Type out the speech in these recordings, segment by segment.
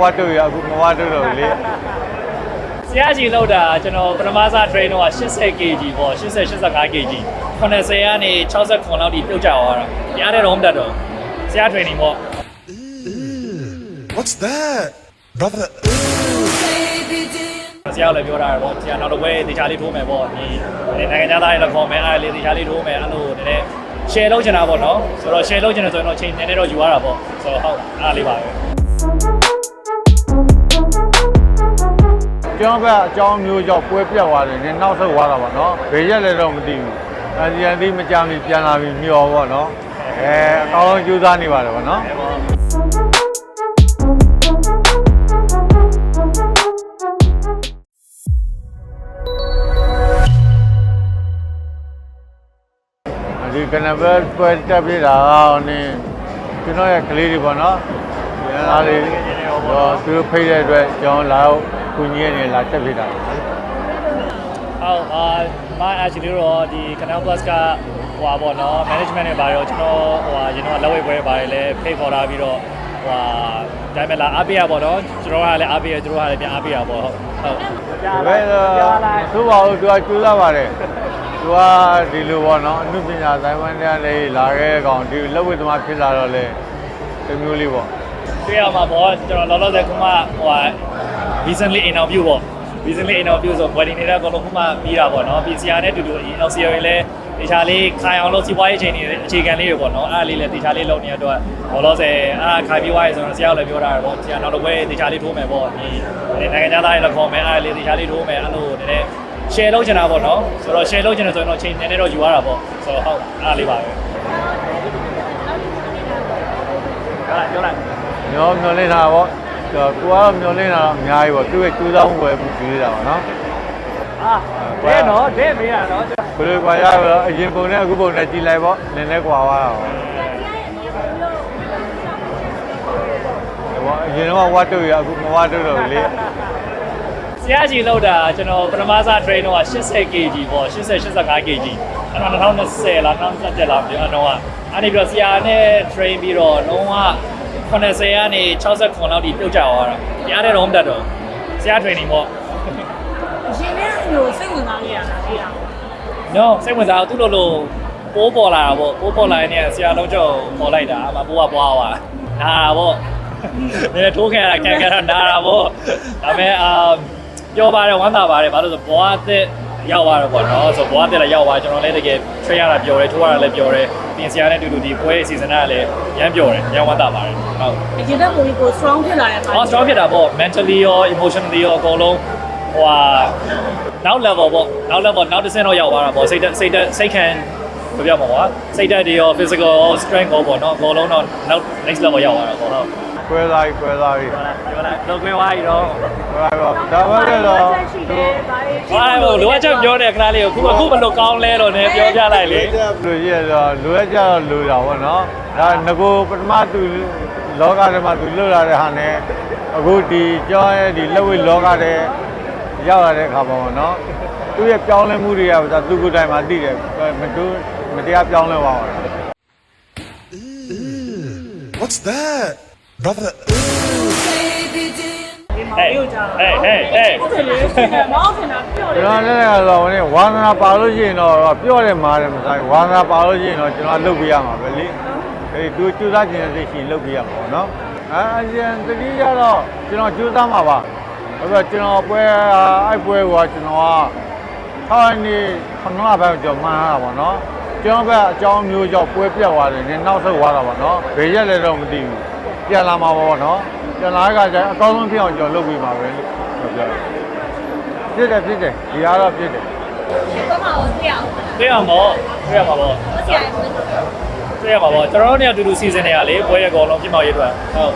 ဝတ်တို့ရအခုမဝတ်တို့တော့လေဆရာကြီးလောက်တာကျွန်တော်ပထမစား train တော့80 kg ပေါ့80 85 kg 90ကနေ69လောက်ထိပြုတ်ကျသွားတာရားတဲ့တော့မတက်တော့ဆရာ training ပေါ့ What's that? Brother. ဆရာလည်းပြောတာပေါ့ဆရာနောက်တစ်ဝဲတေချာလေးထိုးမယ်ပေါ့ဒီနိုင်ငံခြားသားတွေလည်းခေါ်မယ်အားလေးတေချာလေးထိုးမယ်အဲ့လိုနည်းနည်း share လုပ်ချင်တာပေါ့နော်ဆိုတော့ share လုပ်ချင်တယ်ဆိုရင်တော့ချိန်နည်းနည်းတော့ယူရတာပေါ့ဆိုတော့ဟုတ်အားလေးပါပဲ ကျွန်တော်ဘက်အကြောင်းမျိုးကြောင့်ပွဲပြတ်သွားတယ်နင်းနောက်ဆုတ်သွားတာပေါ့နော်ဘေးရက်လည်းတော့မသိဘူးအစီယန်သိမကြမီပြန်လာပြီးမျောပေါ့နော်အဲအကောင်းဆုံးကြိုးစားနေပါတယ်ပေါ့နော်ဒီကနဘယ်ပွဲတက်ပြတာကနင်းကျွန်တော်ရဲ့ကလေးတွေပေါ့နော်ဒီအားလေးတော့သူတို့ဖိတ်တဲ့အတွက်ကျွန်တော်လာတော့ ကုညီရနေလာတက်ပြတာဟုတ်အာမ actually တော့ဒီ Canal Plus ကဟိုပါပေါ့နော် management နဲ့ပါတော့ကျွန်တော်ဟိုဟာရင်တော့လက်ဝဲပွဲပါတယ်လဲဖိတ်ခေါ်ထားပြီးတော့ဟိုဟာဒါပေမဲ့လာအားပေးရပေါ့နော်ကျွန်တော်ကလည်းအားပေးရသူတို့ကလည်းပြန်အားပေးရပေါ့ဟုတ်ဟုတ်ဘယ်တော့သူ့ဘာလို့သူကကျူးစားပါတယ်သူကဒီလိုပေါ့နော်အမှုပညာဆိုင်ဝန်းထဲလေးလာခဲ့ကောင်ဒီလက်ဝဲသမားဖြစ်လာတော့လေဒီမျိုးလေးပေါ့တွေ့ရမှာပေါ့ကျွန်တော်လောလောဆယ်ခုမှဟိုဟာ recently interview ပေါ့ recently interview ဆို wedding တွေတော့အကုန်လုံးခုမှပြီးတာပေါ့နော် PCR နဲ့တူတူ LCR တွေလည်းတေချာလေးခိုင်အောင်လို့စီးပွားရေးချိန်တွေအခြေခံလေးတွေပေါ့နော်အဲ့ဒါလေးလည်းတေချာလေးလုပ်နေတဲ့အတွက်လောလောဆယ်အဲ့ဒါခိုင်ပြီးသွားရဆိုတော့ဆရာကလည်းပြောတာပေါ့ဆရာနောက်တစ်ဝဲတေချာလေးထိုးမယ်ပေါ့ဒီနိုင်ငံခြားသားတွေလည်းခေါ်မယ်အဲ့ဒါလေးတေချာလေးထိုးမယ်အဲ့လိုနည်းနည်း share လုပ်ချင်တာပေါ့နော်ဆိုတော့ share လုပ်ချင်တယ်ဆိုရင်တော့ချိန်နည်းနည်းတော့ယူရတာပေါ့ဆိုတော့ဟုတ်အဲ့ဒါလေးပါပဲပြောလိုက်ပြောလိုက်မျောမျောလင်းတာပေါ့ကျွန် တော်ကိုကတော့မျောလင်းတာတော့အများကြီးပေါ့သူ့ရဲ့ကျူးစားမှုပဲပူကြည့်နေတာပေါ့နော်အာဒဲနော်ဒဲမေးရနော်ဘယ်လိုကွာရတော့အရင်ပုံနဲ့အခုပုံနဲ့ကြည်လိုက်ပေါ့နည်းနည်းကွာသွားတာပေါ့အရင်တော့ဝတ်တို့ရအခုမဝတ်တို့တော့လေဆရာကြီးလောက်တာကျွန်တော်ပထမစား train တော့80 kg ပေါ့80 85 kg အဲ့တော့2020လား2021လားပြောတော့အဲ့ဒီပြီးတော့ဆရာနဲ့ train ပြီးတော့လုံးဝ 90ကနေ69လောက်ထိပြုတ်ကျသွားတာရားတဲ့တော့မတက်တော့ဆရာ training ပေါ့ရှင်နဲ့ဟိုစိတ်ဝင်စားနေရတာလေအောင် no စိတ်ဝင်စားသူ့လိုလိုပိုးပေါ်လာတာပေါ့ပိုးပေါ်လာရင်ဆရာလုံးကျော်ပေါ်လိုက်တာအမပိုးကပွားသွားနာတာပေါ့နည်းထိုးခဲ့ရတာကန်ကန်နာတာပေါ့ဒါပေမဲ့အာပြောပါတယ်ဝမ်းသာပါတယ်ဘာလို့ဆိုဘွားအသက်ရောက်သွားတော့ပေါ့နော်ဆိုဘွားအသက်လည်းရောက်သွားကျွန်တော်လည်းတကယ် train ရတာပြောတယ်ထိုးရတာလည်းပြောတယ် ပြင်ဆင်ရတဲ့တူတူဒီပွဲစီဇန်ကလည်းရမ်းပြောတယ်ရမ်းဝမ်းသာပါတယ်ဟုတ်အရင်ကပုံကြီးကို strong ဖြစ်လာတဲ့အခါ အော် strong ဖြစ်တာပေါ့ mentally ရော emotionally ရောအကုန်လုံးဟိုဟာနောက် level ပေါ့နောက် level နောက်တစ်ဆင့်တော့ရောက်သွားတာပေါ့စိတ်ဓာတ်စိတ်ဓာတ်စိတ်ခံဘယ်ပြောမှာပေါ့စိတ်ဓာတ်တွေရော physical strength ရောပေါ့နော်အကုန်လုံးတော့နောက် next level ရောက်သွားတာပေါ့ဟုတ် ကွဲသားကြီးကွဲသားကြီးပြောလိုက်ပြောလိုက်တော့ကွဲသွားပြီတော့ဟုတ်ပါဘူးဒါမှလည်းတော့သူဟာဟိုလိုအပ်ချက်ပြောတဲ့ခဏလေးကိုခုအခုဘယ်လိုကောင်းလဲတော့ねပြောပြလိုက်လေလူကြီးရတော့လူရကြတော့လူတာပေါ့နော်ဒါငကိုပထမသူလောကထဲမှာသူလွတ်လာတဲ့ဟာနဲ့အခုဒီကြောရဲ့ဒီလက်ဝဲလောကထဲရောက်လာတဲ့အခါမှာပေါ့နော်သူရဲ့ပြောင်းလဲမှုတွေကဒါသူကိုယ်တိုင်မှသိတယ်မတူမတရားပြောင်းလဲသွားတာ What's that? Brother. ဒီမောင်လေးကိုကြာဟေးဟေးဟေးဟုတ်တယ်လေရှင်ကမောင်ခင်တာပြော့တယ်ကျွန်တော်လည်းကတော့ဝင်ဝါသနာပါလို့ရှိရင်တော့ပြော့တယ်မာတယ်မဆိုင်ဝါသနာပါလို့ရှိရင်တော့ကျွန်တော်လုပ်ပြရမှာပဲလေအဲဒီသူကျူးစားခြင်းတဲ့ရှိလုပ်ပြရမှာပေါ့နော်အဲအရင်တတိယတော့ကျွန်တော်ကျူးစားမှာပါအဲ့တော့ကျွန်တော်ပွဲအဲ့ပွဲကကျွန်တော်ကဆောင်းနေခဏဘက်ကြော်မှန်းတာပေါ့နော်ကျွန်တော်ကအကြောင်းမျိုးကြောင့်ပွဲပြတ်သွားတယ်နင်းနောက်ဆုတ်သွားတာပေါ့နော်ဘေးရက်လည်းတော့မသိဘူး ပြန်လာမှာပေါ့နော်ပြန်လာကကျအကောင်းဆုံးဖြစ်အောင်ကျွန်တော်လုပ်ပြပါပဲလို့ပြောတယ် ဖြစ်တယ်ဖြစ်တယ်ဒီအားတော့ဖြစ်တယ် ဘာမှမသိအောင် တွေ့ရမှာပေါ့တွေ့ရမှာပေါ့ ဆရာက တွေ့ရမှာပေါ့ကျွန်တော်တို့เนี่ยအတူတူစီစဉ်နေရလေပွဲရကောင်လုံးပြစ်မောက်ရေးအတွက်ဟုတ်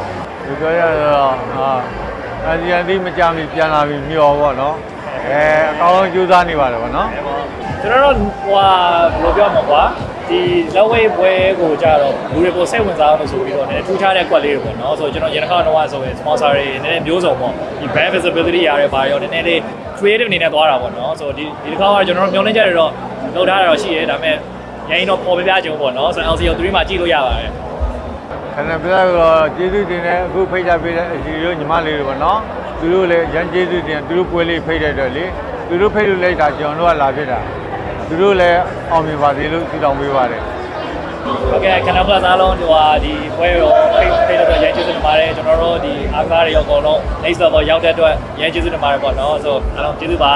ဒီပြောရတော့ဟာအစီအန်ဒီမကြမီပြန်လာပြီးမျောပေါ့နော်အဲအကောင်းဆုံးကြိုးစားနေပါတယ်ပေါ့နော် ကျွန်တော်တို့ဟိုဟာဘယ်လိုပြောမှာကွာ ဒီလက်ဝဲပွဲကိုကြတော့လူတွေကိုစိတ်ဝင်စားအောင်လို့ဆိုပြီးတော့ねထူးခြားတဲ့ကွက်လေးတွေပေါ့နော်ဆိုတော့ကျွန်တော်ရန်ကုန်တော့ဆိုရင် sponsor တွေနည်းနည်းမျိုးစုံပေါ့ဒီ brand visibility ရရဲပါရောနည်းနည်းလေး creative အနေနဲ့သွားတာပေါ့နော်ဆိုတော့ဒီဒီတစ်ခါကတော့ကျွန်တော်တို့မျှော်လင့်ချက်တွေတော့လုပ်ထားတာတော့ရှိရဲဒါပေမဲ့ရရင်တော့ပေါ်ပြပြခြင်းပေါ့နော်ဆိုတော့ LCO3 မှာကြည့်လို့ရပါတယ်ခဏပြတော့ကျေးဇူးတင်တယ်အခုဖိတ်ချပေးတဲ့အစီတို့ညီမလေးတွေပေါ့နော်သူတို့လည်းရန်ကျေးဇူးတင်သူတို့ပွဲလေးဖိတ်တဲ့အတွက်လေသူတို့ဖိတ်လို့လိုက်တာကျွန်တော်တို့ကလာဖြစ်တာ သူတို့လည်းအောင်မြင်ပါစေလို့ဆုတောင်းပေးပါတယ်ဟုတ်ကဲ့ခဏကစားလုံးဟိုဟာဒီပွဲရောဖိတ်ဖိတ်တော့ရဲကျေးဇူးတင်ပါတယ်ကျွန်တော်တို့ဒီအားကစားတွေရောအကုန်လုံး next level ရောက်တဲ့အတွက်ရဲကျေးဇူးတင်ပါတယ်ပေါ့နော်ဆိုအားလုံးကျေးဇူးပါ